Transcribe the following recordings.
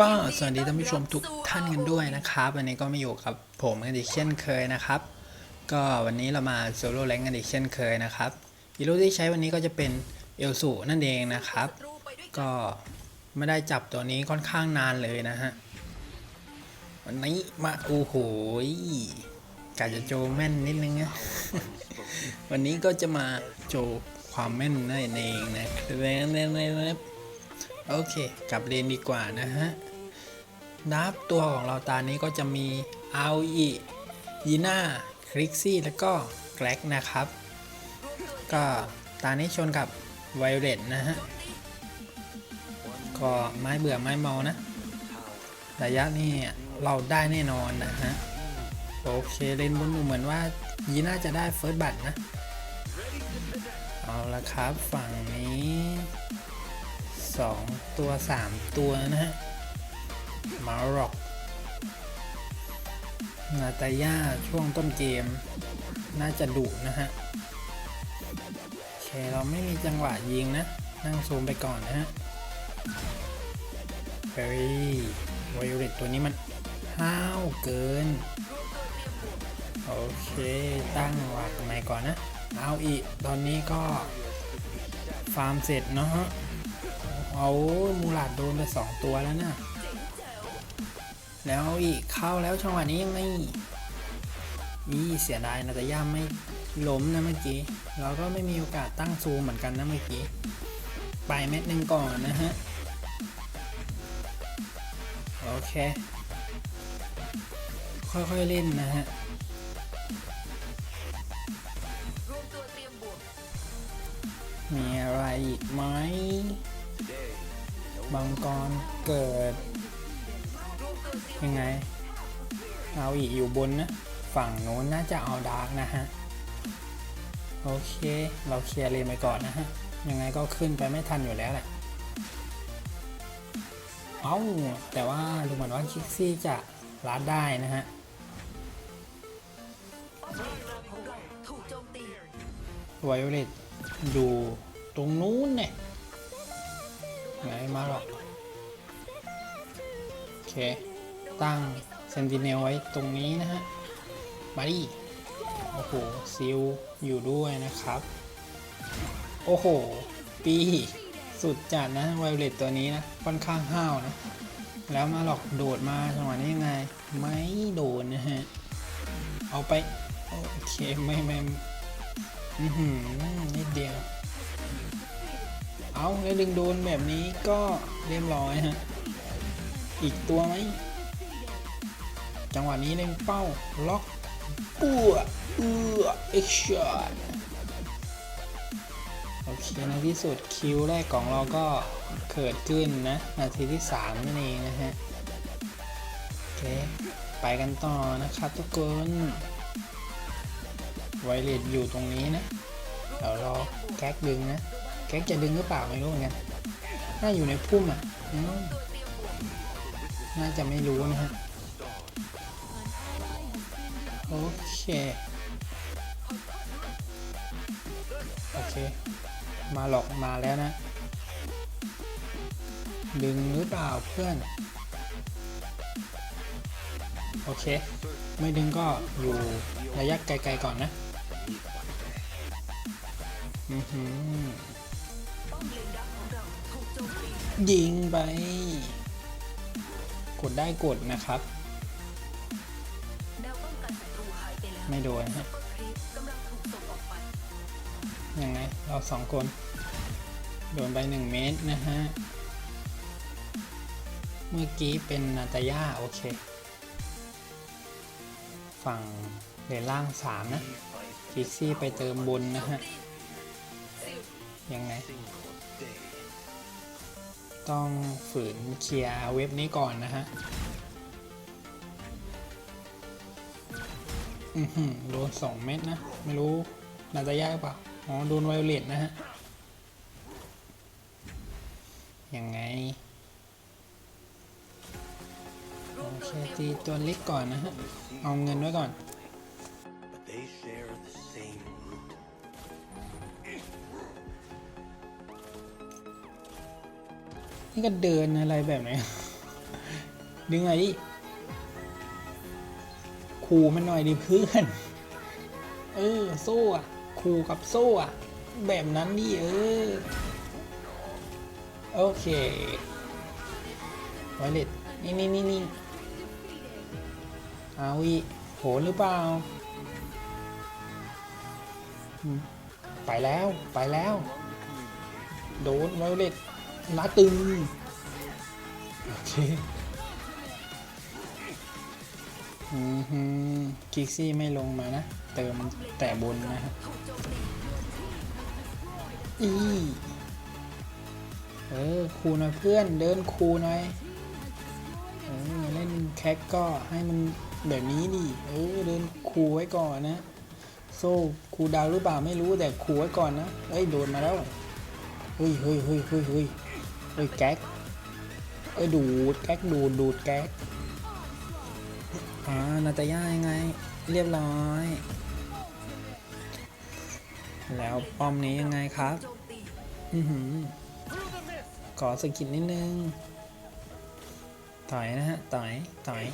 ก็สวัสดีท่านผู้ชมทุกท่านกันด้วยนะครับ วันนี้ก็มาอยู่กับผมกันอีกเช่นเคยนะครับ ก็วันนี้เรามาโซโล่แรงกันอีกเช่นเคยนะครับฮีโร่ที่ใช้วันนี้ก็จะเป็นเอลสูนั่นเองนะครับ ก็ไม่ได้จับตัวนี้ค่อนข้างนานเลยนะฮะวันนี้มาโอ้โหยกาจะโจแม่นนิดนึงนะวันนี้ก็จะมาโจความแม่นนั่นเองนะครับ โอเค กลับเรียนดีกว่านะฮะนับตัวของเราตานี้ก็จะมีอาอียีน่าคริกซี่แล้วก็แกร็กนะครับ ก็ตานี้ชนกับไวเลตนะฮะ ก็ไม้เบื่อไม้เมานะระยะนี้เราได้แน่นอนนะฮะ โอเคเล่นบนเหมือนว่ายีน่าจะได้เฟิร์สบัตนะ เอาละครับฝั่งนี้ สองตัวสามตัวนะฮะ มาร็อก นาตาย่าช่วงต้นเกม น่าจะดุนะฮะเคเราไม่มีจังหวะยิงนะ นั่งซูมไปก่อนนะฮะเฮ้ยไวโอเลตตัวนี้มันห้าวเกิน โอเค ตั้งหวักใหม่ก่อนนะ เอาอีก ตอนนี้ก็ฟาร์มเสร็จเนาะฮะ เอามูลาดโดนไปสองตัวแล้วนะแล้วอีกเข้าแล้วจังหวะนี้ยังไงอีเสียดายนะแต่ย่าไม่ล้มนะเมื่อกี้ เราก็ไม่มีโอกาสตั้งซูมเหมือนกันนะเมื่อกี้ ไปเม็ดหนึ่งก่อนนะฮะ โอเค ค่อยๆเล่นนะฮะมีอะไรอีกไหม บางกรเกิด ยังไง เอาอีกอยู่บนนะ ฝั่งโน้นน่าจะเอาดาร์กนะฮะ โอเค เราเคลียร์เลนไปก่อนนะฮะ ยังไงก็ขึ้นไปไม่ทันอยู่แล้วแหละ เอ้า แต่ว่าดูเหมือนว่าคิกซี่จะลัดได้นะฮะถูกโจมตีไวโอเลตอยู่ตรงนู้นเนี่ย ไหนมาหรอก โอเค ตั้งเซนติเนลไว้ตรงนี้นะฮะมาดิโอ้โหซิลอยู่ด้วยนะครับ โอ้โห ปีสุดจัดนะไวโอเลตตัวนี้นะ ค่อนข้างห้าวนะ แล้วมาหลอกโดดมาจังหวะนี้ยังไง ไม่โดนนะฮะ เอาไป โอเค ไม่ไม่นิดเดียว เอาแล้วดึงโดนแบบนี้ก็เรียบร้อยฮะ อีกตัวไหม จังหวะนี้เล่นเป้า ล็อกปัวเอือเอ็กช็อตโอเคในที่สุดคิวแรกของเราก็เกิดขึ้นนะ นาทีที่ 3 นั่นเองนะฮะ โอเค ไปกันต่อนะครับทุกคนไวเลสอยู่ตรงนี้นะ เดี๋ยวรอแก๊กดึงนะ แก๊กจะดึงหรือเปล่าไม่รู้เหมือนกันน่าอยู่ในพุ่มอะน่าจะไม่รู้นะฮะโอเค โอเค มาหลอกมาแล้วนะ ดึงหรือเปล่าเพื่อน โอเค ไม่ดึงก็อยู่ระยะไกลๆก่อนนะ อือหือ ยิงไป กดได้กดนะครับแนวป้องกันศัตรูหายไปแล้วไม่โดนฮะซุปเปอร์ครีปกำลังถูกส่งออกไปยังไง เราสองคน โดนไปหนึ่งเมตรนะฮะ เมื่อกี้เป็นนาตาย่าโอเค ฝั่งเลนล่างสามนะกิกซี่ไปเติมบนนะฮะ ยังไง ต้องฝืนเคลียร์เว็บนี้ก่อนนะฮะอือหือโดนสองเม็ดนะ ไม่รู้น่าจะยากเปล่าอ๋อ โดนไวโอเลตนะฮะ ยังไงโอเคตีตัวเล็กก่อนนะฮะ เอาเงินไว้ก่อน นี่ก็เดินอะไรแบบไหนดึงหน่อยดิคูมันหน่อยดิเพื่อน เออโซ่อะคูกับโซ่อะแบบนั้นดิเออ โอเคไวเลตนี่นี่นี่นี่เอาอีโหหรือเปล่า ไปแล้ว ไปแล้ว โดนไวเลต นาตึง โอเคอือฮึกิกซี่ไม่ลงมานะ เติมแต่บนนะฮะอี เออ คูหน่อยเพื่อน เดินคูหน่อย เออ เล่นแคคก็ให้มันแบบนี้ดิเออ เดินคูไว้ก่อนนะ โซ่คูดาวหรือเปล่าไม่รู้แต่คูไว้ก่อนนะ เอ้ย โดนมาแล้ว เฮ้ยเฮ้ยเฮ้ยเฮ้ยเฮ้ย เฮ้ยแก๊กเอ้ยดูดแก๊กดูดดูดแก๊กอ่านาตาย่ายังไง เรียบร้อย แล้วป้อมนี้ยังไงครับ อือหือขอสกิดนิดนึงต่อยนะฮะต่อยต่อย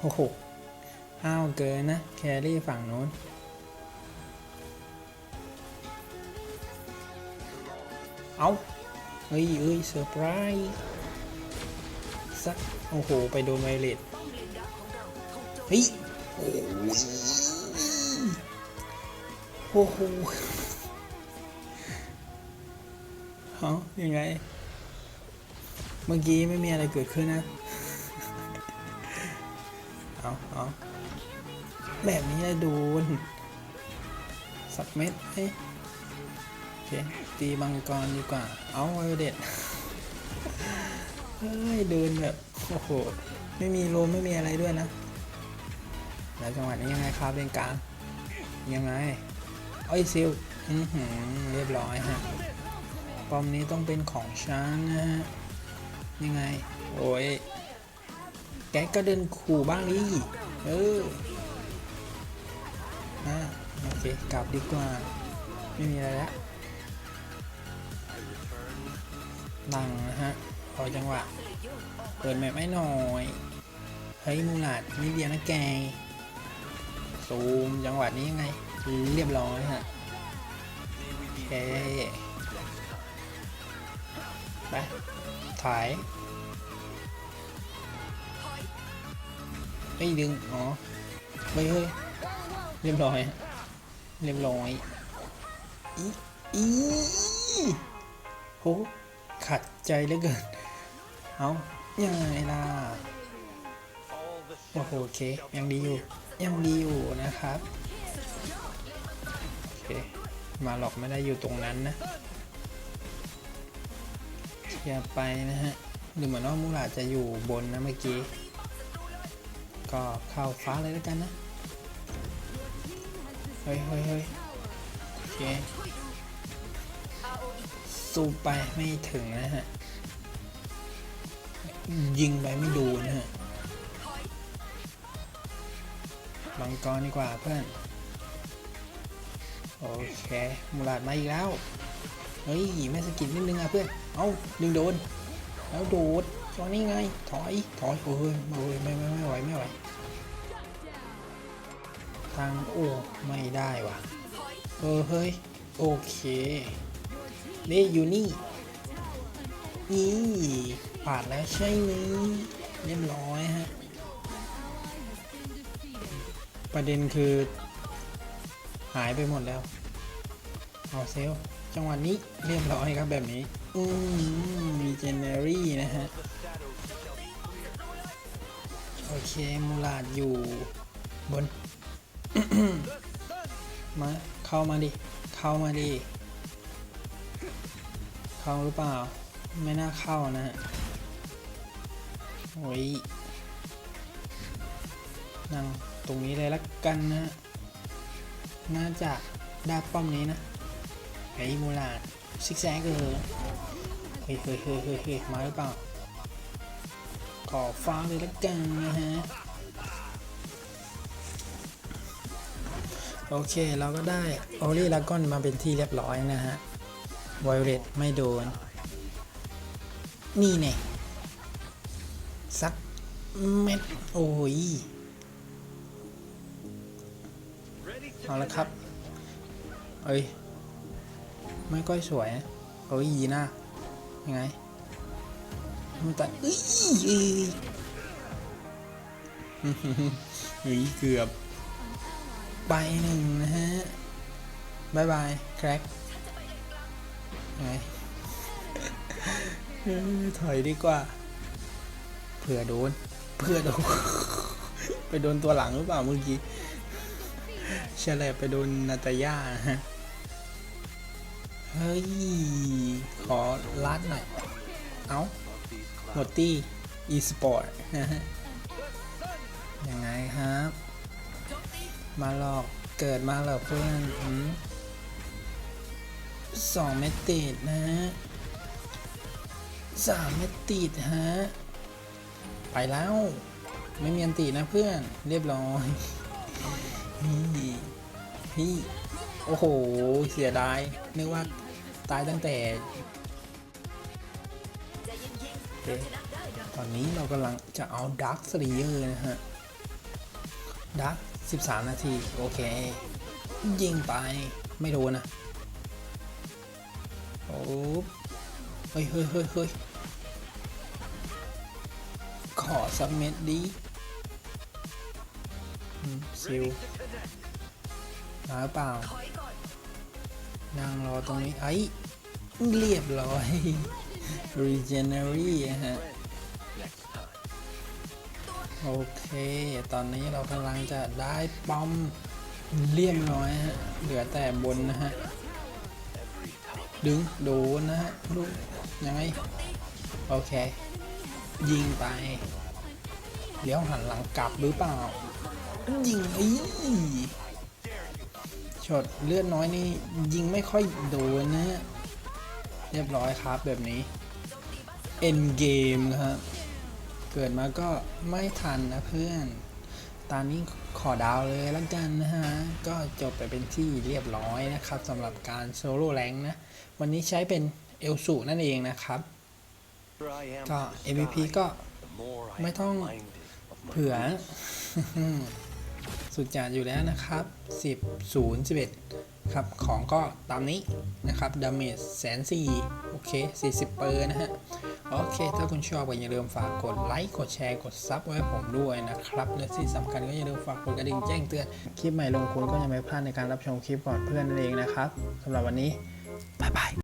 โอ้โหห้าวเกินนะ แครี่ฝั่งโน้น เอาเฮ้ยเอ้ยเซอร์ไพรส์สักโอ้โห ไปโดนไวเลตป้อมเลนดักของเราถูกโจมเฮ้ยโอ้ยโอ้โหเอายังไง เมื่อกี้ไม่มีอะไรเกิดขึ้นนะ เอาเอาแบบนี้ได้โดน สักเม็ดเอ้ย ตีบังกรดีกว่า เอาไวเด็ดเฮ้ยเดินแบบโอ้โหไม่มีลมไม่มีอะไรด้วยนะ แล้วจังหวะนี้ยังไงครับเลนกลางยังไงเอ้ยซิลอือหือเรียบร้อยฮะป้อมนี้ต้องเป็นของฉันนะฮะยังไง โอ้ยแกก็เดินขู่บ้างดิเออนะโอเคกลับดีกว่า ไม่มีอะไรแล้ว นั่งนะฮะพอจังหวะ เปิดแมปไม่หน่อย เฮ้ยมูลาดนิดเดียวนะแกซูมจังหวะนี้ยังไง เรียบร้อยฮะโอเคไปถ่ายไม่ดึง อ๋อไปเฮ้ยเรียบร้อย เรียบร้อย อี อีโห ขัดใจเหลือเกิน เอายังไงล่ะ โอ้โหโอเค ยังดีอยู่ ยังดีอยู่นะครับ โอเค มาหลอกไม่ได้อยู่ตรงนั้นนะอย่าไปนะฮะดูเหมือนว่ามูราจะอยู่บนนะเมื่อกี้ ก็เข้าฟ้าเลยแล้วกันนะ เฮ้ยเฮ้ยเฮ้ยโอเค สู้ไปไม่ถึงนะฮะ ยิงไปไม่โดูนะฮะบังกรดีกว่าเพื่อน โอเคมูลาดมาอีกแล้ว เฮ้ยไม่สะกิดนิดนึงอะเพื่อน เอาดึงโดน แล้วโดดตอนนี้ไง ถอย ถอยโอ้ยโอ้ยไม่ไม่ไม่ไหวไม่ไหวทางโอ้ไม่ได้ว่ะ เออเฮ้ย โอเค นี่อยู่นี่นี่ผ่านแล้วใช่ไหมเรียบร้อยฮะ ประเด็นคือ หายไปหมดแล้วเอาเซลจังหวะนี้เรียบร้อยครับแบบนี้ อืมมีเจเนอรี่นะฮะ โอเค มูลาดอยู่บน มา เข้ามาดิ เข้ามาดิ เข้าหรือเปล่า ไม่น่าเข้านะฮะโอ้ยนั่งตรงนี้เลยละกันนะ น่าจะได้ป้อมนี้นะไอ้มูลาดซิกแซกเออเฮ้ยเฮ้ยเฮ้ยเฮ้ยเฮ้ยมาหรือเปล่าขอฟ้าเลยละกันนะฮะโอเคเราก็ได้โอลี่ลากอนมาเป็นที่เรียบร้อยนะฮะ ไวโอเลตไม่โดน นี่เนี่ยสักเม็ด โอ้ย เอาละครับ เอ้ย ไม่ก้อยสวยนะเอ้ยยีน่ายังไงมันแต่เอ้ยเอ้ยเฮ้ยเกือบ ไปหนึ่งนะฮะบายบาย แคร็กยัง ไงถอยดีกว่า เผื่อโดน เผื่อโดน ไปโดนตัวหลังหรือเปล่าเมื่อกี้เฉลบไปโดนนาตาย่าฮะ เฮ้ย ขอลัดหน่อย เอาหมดตี้ e สปอร์ตนะฮะ ยังไงครับ มาหลอก เกิดมาหลอกเพื่อนอ สองเมตรติดนะฮะสามเมตรติดฮะ ไปแล้ว ไม่มีอันตีนะเพื่อนเรียบร้อยพี่พี่โอ้โห เสียดาย นึกว่าตายตั้งแต่ ตอนนี้เรากำลังจะเอาดักสลีเยอร์นะฮะดัก13 นาที โอเค ยิงไป ไม่โดนนะ โอ้เฮ้ยเฮ้ยเฮ้ยเฮ้ยขอสักเม็ดดีซิลมาหรือเปล่า นั่งรอตรงนี้ไอ้เรียบร้อย regenerate ฮะ โอเค ตอนนี้เรากำลังจะได้ป้อมเรียบร้อยฮะ เหลือแต่บนนะฮะ ดึงโดนนะฮะดูยังไง โอเค ยิงไป เลี้ยวหันหลังกลับหรือเปล่า ยิงอีช็อตเลือดน้อยนี่ ยิงไม่ค่อยโดนนะฮะเรียบร้อยครับแบบนี้ เอ็นเกมครับ เกิดมาก็ไม่ทันนะเพื่อน ตอนนี้ ขอดาวเลยแล้วกันนะฮะ ก็จบไปเป็นที่เรียบร้อยนะครับสำหรับการโซโล่แรงนะ วันนี้ใช้เป็นเอลสูนั่นเองนะครับ ก็ MVP ก็ไม่ต้องเผื่อ สุดจัดอยู่แล้วนะครับ 10 0 11 ครับ ของก็ตามนี้นะครับดาเมจแสนสี่โอเค 40 เปอร์นะฮะ โอเค ถ้าคุณชอบก็อย่าลืมฝากกดไลค์กดแชร์กดซับไว้ให้ผมด้วยนะครับ และที่สำคัญก็อย่าลืมฝากกดกระดิ่งแจ้งเตือนคลิปใหม่ลงคุณก็จะไม่พลาดในการรับชมคลิปก่อนเพื่อนนั่นเองนะครับสำหรับวันนี้บ๊ายบาย